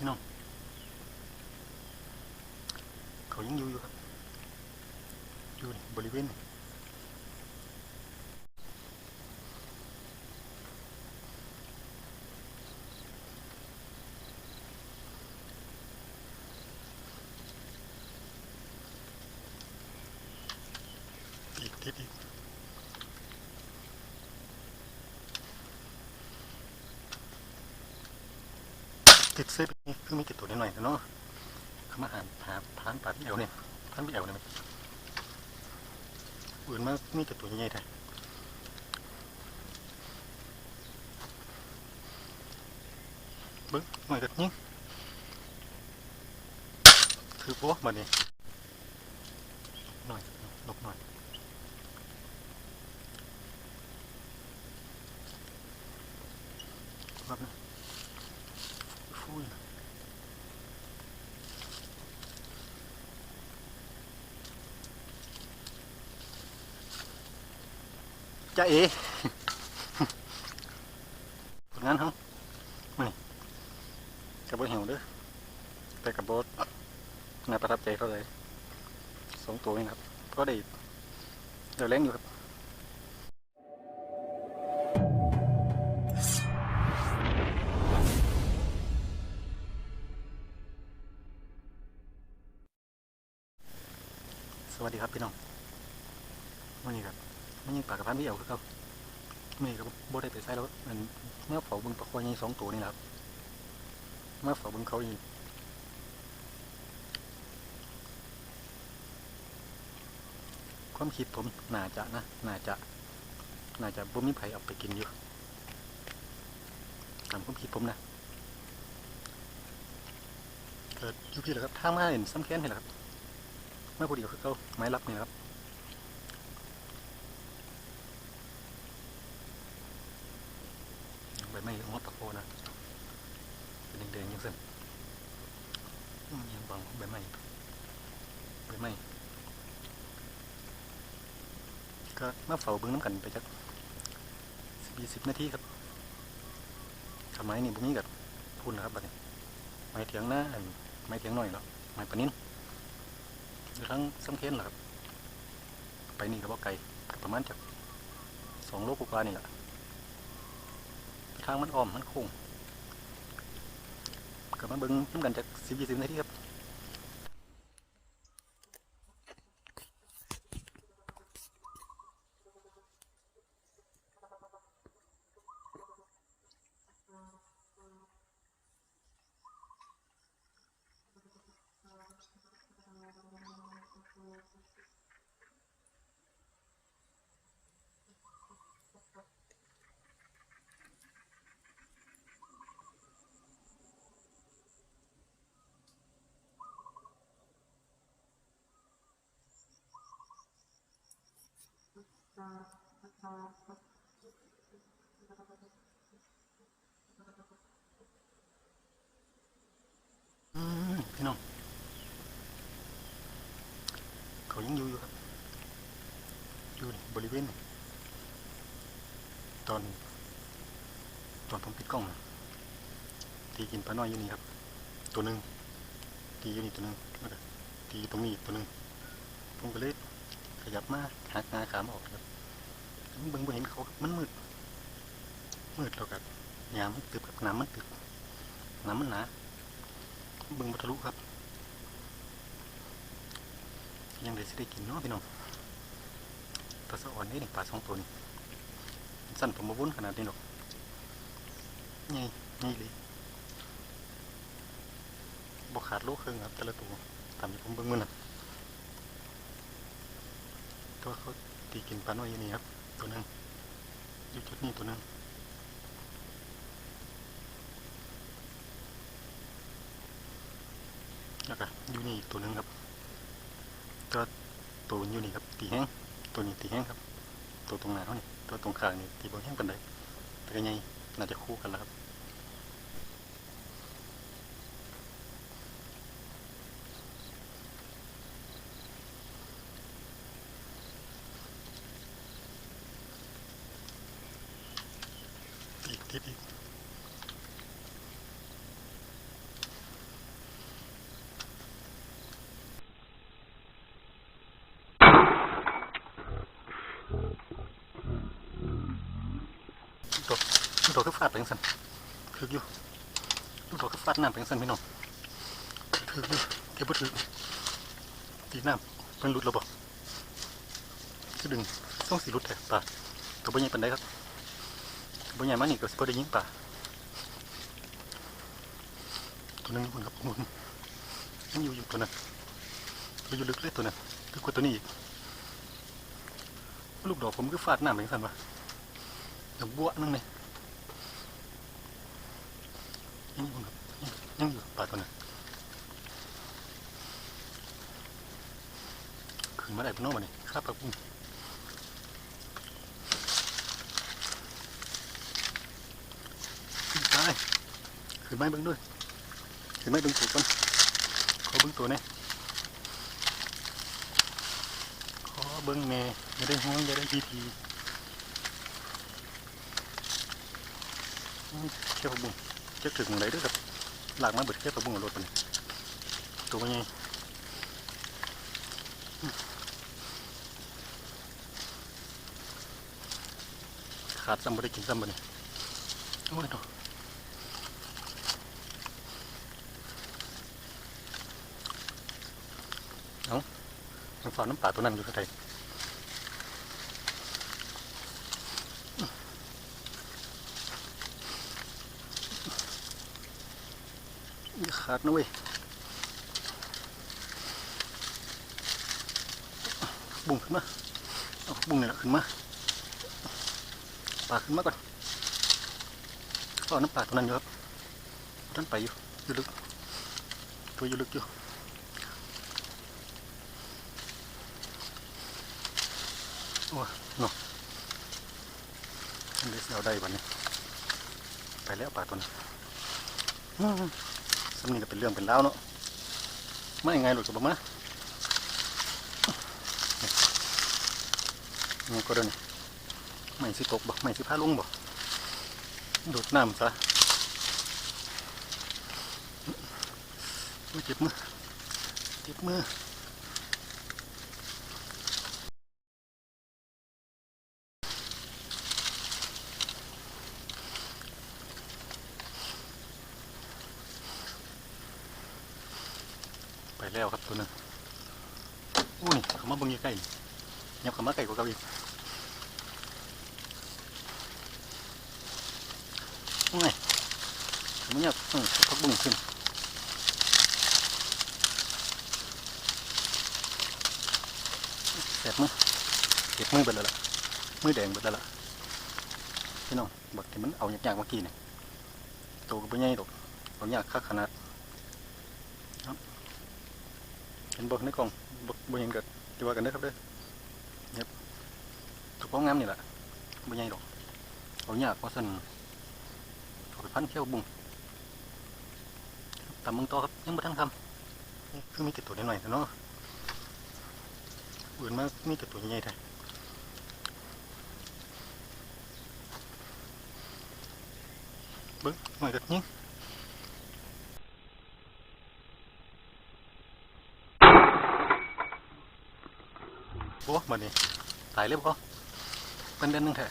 พี่น้องเขายังอยู่อยู่ครับ อยู่บริเวณนี่อีกทิศ ติดเซฟนี่คือมีติดตัวนิดหน่อยแต่เนาะเขามาอ่านหาพานป่าพิเอวเนี่ยพานพี่เอวเนี่ยมันอื่นมามีแต่ตัวใหญ่ๆไทยเบิ้งหน่อยกันยิงคือพวกมันนี่หน่อยลบหน่อยครับนะ ฟูย จ้าเอผลงานเขามานี่กับบเหี่ยวเด้อแต่กับบดน่าประทับใจเขาเลยสองตัวนี่ครับก็ได้เดี๋ยวแรงอยู่ครับสวัสดีครับพี่น้องวันนี้ครับมันยัง ปากกับพันพี่เอ๋วคือเขาไม่กับบ่ได้ไปใส่รถมันเมื่อเฝาบึงปลาควายใหญ่สองตัวนี่แหละครับเมื่อเฝาบึงเขาอีกความคิดผมน่าจะนะน่าจะน่าจะบ่มีไผเอาไปกินอยู่ตามความคิดผมนะเกิดยู่พี่แหละครับทางมาเห็นซ้ำแค้นเห็นหละครับไม่พอดีคือเขาไม้รับนี่ครับใบไม้ของตะโคนะเป็นแดงๆอยังเส้นอืม ยังบางใบไม้ใบไม้ก็มาเฝ้าเบิ้งน้ำกันไปจักสิบยี่สิบนาทีครับทำไมนี่บุ้มีกับพูนนะครับบัดนี้ไม้เถียงหน้าไม้เถียงหน่อยแล้วไม้ปนินอยู่ทั้งซ้ำเคนเหรอครับ ไปนี่ก็บ่ไกลประมาณจากสองโลกว่านี่แหละทางมันอ้อมมันโค้ง กับมาเบิ้งน้ำกันจากสิบยี่สิบนาทีครับ พี่น้องเขายังอยู่อยู่ครับ อยู่บริเวณตอนตอนผมปิดกล้องตีกินปลาน้อยอยู่นี่ครับ ตัวหนึ่งตีอยู่นี่ตัวหนึ่งแล้วก็ตีตรงนี้ตัวหนึ่งผมก็เลย ยับมากหักงาขามออกครับเบิ่งบ่เห็นเขามันมืด มืดแล้วกับยามมันตึบกับน้ำมันตึบน้ำมันหนาเบิ่งบัทะลุครับ ยังได้สิได้กินเนาะพี่น้องปลาสะอ่อนนี่นี่ปลาสองตัวนี่สั้นผมมาวุ้นขนาดนี้หรอกนี่นี่เลยบกขาดโลครึ่งครับแต่ละตัวตามที่ผมเบิ่งมือน่ะ ตัวเขาตีกินปลาน้อยอยู่นี่ครับ ตัวหนึงอยู่จุดนี้ตัวหนึงแล้วก็อยู่นี่ตัวหนึงครับตัวตัวอยู่นี่ครับ ตีแห้งตัวนี้ตีแห้งครับ ตัวตรงหน้าเขานี่ตัวตรงข้างนี่ตีบอแห้งปันใดแต่ก็ยังน่าจะคู่กันแล้วครับอีกทิศอีก ลูก ดอกก็ฟาดไปจังซั่นถึกอยู่ลูกดอกก็ฟาดน้ำไปจังซั่นพี่น้องถึกอยู่เก็บบ่ถึกตีน้ำมันหลุดแล้วบ่คือดึงส่งสิหลุดแท้ปลาตัวบ่ใหญ่ปานใดครับตัวบ่ใหญ่มากนี่ก็สิบ่ได้ยิงปลาตัวนึงคุณครับหมุนยังอยู่อยู่ตัวนั้นตัวอยู่ลึกเลยตัวนั้นลึกกว่าตัวนี้อีกลูกดอกผมก็ฟาดน้ำไปจังซั่นวะดี๋ยวบัวนึงเลย ยังอยู่ครับยังอยู่ปลาตัวนั้นขึ้นมาได้ปะเน้อมาเนี่ยครับปลาปุ้งขึ้นไปขึ้นไม้เบิ้งด้วยขึ้นไม้เบิ้งตัวก่อนขอเบิ้งตัวแหน่ขอเบิ้งแม่อย่ได้ห่วงอย่ได้ทีทีเขี้ยวบุ้ง จะถึงไหนด้วยครับหลากมาเบิดเขี้ยวปลาบุ้งรถไปนี่ตัวมันไงขาดซ้ำบ่ได้กินซ้ำบ่นี่โอ้ยเนาะเอาน้ำฝาน้ำป่าตัวนั้นอยู่ข้างใน อย่าดนะเว้ยบุ้งขึ้นมาเอาบุ้งนี่แหละขึ้นมาปลาขึ้นมาก่อนก็เอาน้ำปลาตัวนั้นอยู่ครับตัวนั้นไปอยู่อยู่ลึกตัวอยู่ลึกอยู่โอ้ยเนาะมันได้เสียวได้วันนี้ไปแล้วปลาตัวนั้น ซึ่งนีก็เป็นเรื่องเป็นราวเนาะไม่ยังไงหลุดกับมานี่ก็เดินไม่สิตกบ่ไม่สิพาลุงบ่ดูดน้ำซะไม่เจ็บมือเจ็บมือ ไปแล้วครับตัวนึงอู้นี่เขามาบิ่งใกล้ๆยับเขามาใกล้กว่าเก่าอีก ngay mới nhập ừ, có bùng ขึ้นแสบมือเก็บมือเบิดแล้วล่ะมือแดงเบิดแล้วล่ะพี่น้องบักที่มันเอาหยากๆเมื่อกี้เนี่ยโตก็ไม่ใหญ่ดอกเอายากคักขนาดครับเห็นบ่ในกล่องบ่บ่เห็นกันที่ว่ากันเด้ครับเด้อเนี่ยถูกของงามนี่แหละไม่ใหญ่ดอกเอายากเพราสั่นเอาไปพันเขี้ยวบุ้งตำมึงต่อครับยังไม่ทันทำคือมีแต่ตัวน้อยๆแต่เนาะอื่นมากมีแต่ตัวใหญ่ๆแท้บิ้งหน่อยกัดยิงโอ้ มานี่ตายเรียบร้อยเป็นเดือนหนึงแท้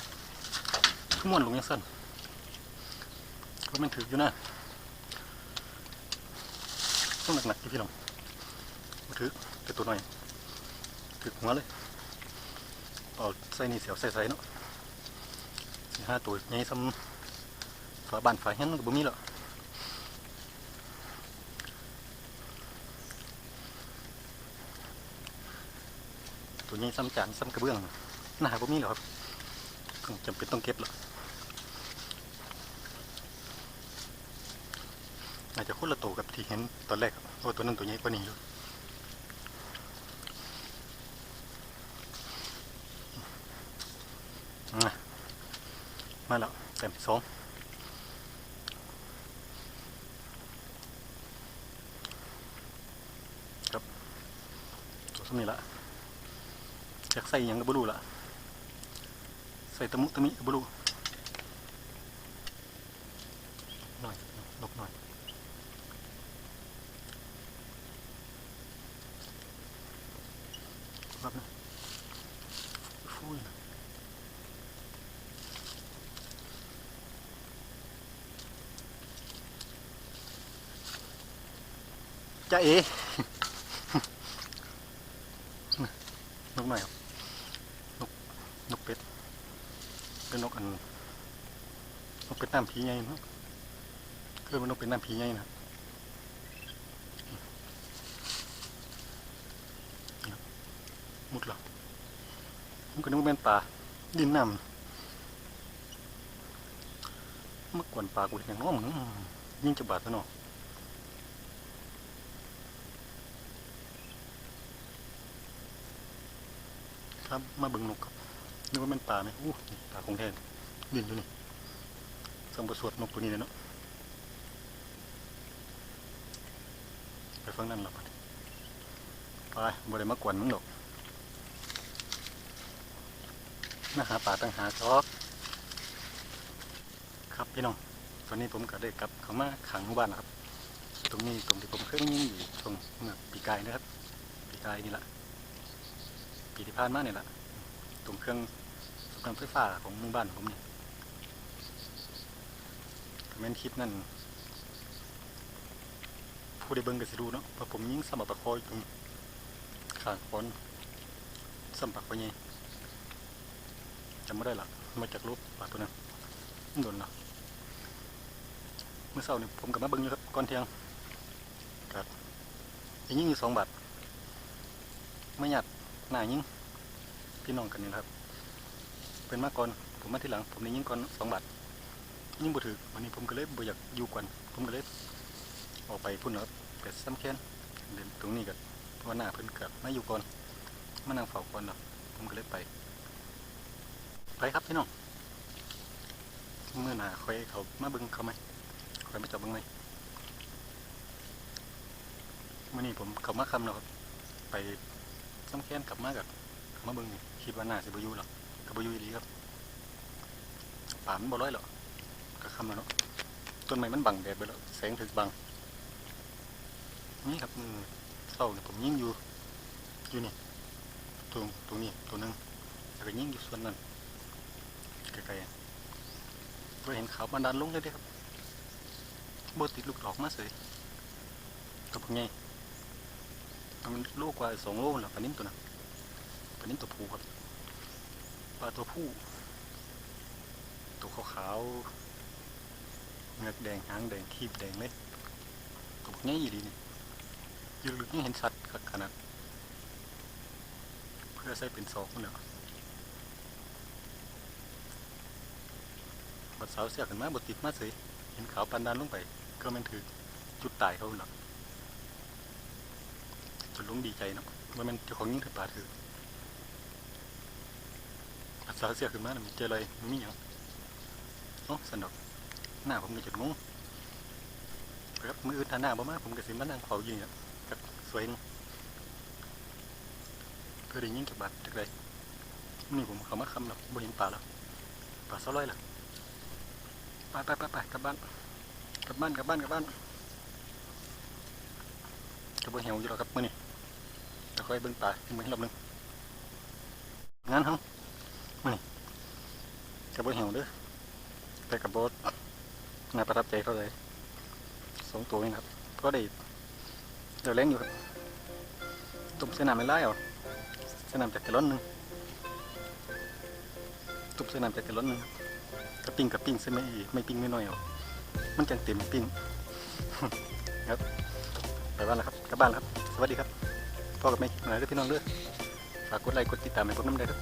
ขึ้นม้วนลงยังสั้นก็มันถืออยู่นะต้องหนักๆที่พี่น้องมาถือแต่ตัวหน่อยถือหัวเลยเอาใส่นี่เสียวใส่ๆเนาะห้าตัวใหญ่ซ้ำฝาบานฝาเฮียนมันก็บ่มีหรอก ตัวใหญ่ซ้ำจานซ้ำกระเบื้องหน้าบ่มีหรอกครับต้อจำเป็นต้องเก็บหรอกอาจจะคนละตัวกับที่เห็นตอนแรกครับว่าตัวนั้นตัวใหญ่กว่านี้อยู่อะมาแล้วแต้มสอง ใส่ยังกับบลูละใส่ตะมุตะมิกับบลูหน่อยลกหน่อยรับนะฟูนะจ้าเอ๋ เป็ดน้ำผีไงเนาะคือมันนกเป็ดน้ำผีไงนะมุดเหรอมันก็นึกว่าเป็นปลาดินน้ำมากวนปลากูอย่างน้อมงยิ่งจะบาดซะเนาะครับมาบิ่งนกครับนึกว่ามันปลาไหมอู้นี่าคงแท้ดินอยู่นี่ สัมบสวดนกตัวนี้เลยเนาะไปฟังนั่นหรอกไปบ่ได้มากวนมึงหรอกมาหาปลาตั้งหาซอกครับพี่น้องตอนนี้ผมก็ได้กลับเข้ามาขังหมู่บ้านแล้วครับ ตรงนี้ตรงที่ผมเคยยิงอยู่ตรงเมื่อปีกายนะครับ ปีกายนี่แหละปีที่ผ่านมาเนี่ยแหละตรงเครื่องสูบน้ำไฟฟ้าของหมู่บ้านผมเนี่ ยคอมเมนคลิปนั่นผู้ได้เบิ่งก็สิรู้เนาะเพราะผมยิงสมัครประคอยตรงขางคอนสมัครไปไงจำไม่ได้ละมาจากรูปปลาตัวนั้นโดนเนาะเมื่อเช้านี่ผมกับมาเบิ่งอยู่ครับก่อนเที่ยงกัดยิงอยู่สองบาทไม่หยัดหน้ายิงพี่น้องกันนี่ครับ เป็นมาก่อนผมมาที่หลัง ผมได้ยิงก่อนสองบาท ยิ่งบ่ถือวันนี้ผมก็เลยบ่อยากอยู่ก่อนผมก็เลยออกไปพุ่นครับไปซ้ำแค้นเดินตรงนี้ก็เพราะว่าหน้าเพิ่นเกิดมาอยู่ก่อนมานั่งเฝ้าก่อนเนาะผมก็เลยไป ไปครับพี่น้องเมื่อหน้าคอยเขามาเบิ่งเขาไหมคอยมาจับเบิ่งไหมมื่อนี้ผมเขามาคำเนาะไปซ้ำแค้นกลับมากับมาเบิ่งคิดว่าน่าสิบอยูหรอกกับบอยูอีหลีครับป่ามันบ่ร้อยหรอก ก็คำแล้วเนาะต้นไม้มันบังแดดไปแล้วแสงถึกบังนี่ครับมือเศร้าเนี่ยผมยิ่งอยู่อยู่นี่ตรงตรงนี้ตัวหนึงแล้วก็ยิ่งอยู่ส่วนนั้นไกลๆอะก็เห็นเขาวมันดันลงเลยเด้ครับบ่ติดลูกดอกมาเสยกับพวกไงมันโลกกว่าสองโลแหละปนิ่มตัวนั้นปนิ่มตัวผู้ครับปลาตัวผู้ตัวขาวๆ เงือกแดงหางแดงคีบแดงเลยตัวพวกนี้อยู่ดีนี่อยืนลึกนี่เห็นชัดขนาดเพื่อใส่เป็นซอกมันเนาะบัดสาวเสียขึ้นมาบดติดมาสยเห็นขาวปันดานลงไป ก็มันถือจุดตายเขาเนาะจนลุงดีใจเนาะว่ามันเจ้าของยิ่งถือปลาถืออัศาเสียขึ้นมาน่ะมีเจออะไรมีอย่างโอ้สนุก หน้าผมก็จุดงงครับมืออื่นทาหน้าบ่มาผมก็สิมานั่งเฝ้าอยู่นี่ครับสวยนะเพื่อได้ยิ่งเก็บบาทจากใดนี่ผมเขามาคำหรอกบ่เห็นปลาแล้วปลาเสาร้อยล่ะไปไปไปไปกลับบ้านกลับบ้านกลับบ้านกลับบ้านกระเบื้องเหี่ยวอยู่แล้วครับมือนี้จะค่อยเบิ่งปลาอีกมื้อรอบหนึงงานเฮามื้อนี้กระเบื้องเหี่ยวเด้อแต่กระโบด น่าประทับใจเท่าไหร่สองตัวนี่นะครับ ก็ได้เดี๋ยวแรงอยู่ครับตุ่มเส้นน้ำไม่ไล่เอาเส้นน้ำจากกระล้นหนึ่งตุ่มเส้นน้ำจากกระล้นหนึ่งกระปิ้งกระปิ้งเส้นไม่อีไม่ปิ้งไม่น้อยเอามันจังเต็มปิ้งครับไปบ้านแล้วครับกลับบ้านแล้วครับ สวัสดีครับพ่อกับแม่หน่อยเด้อพี่น้องเด้อฝากกดไลค์กดติดตามให้ผมน้ำได้ครับ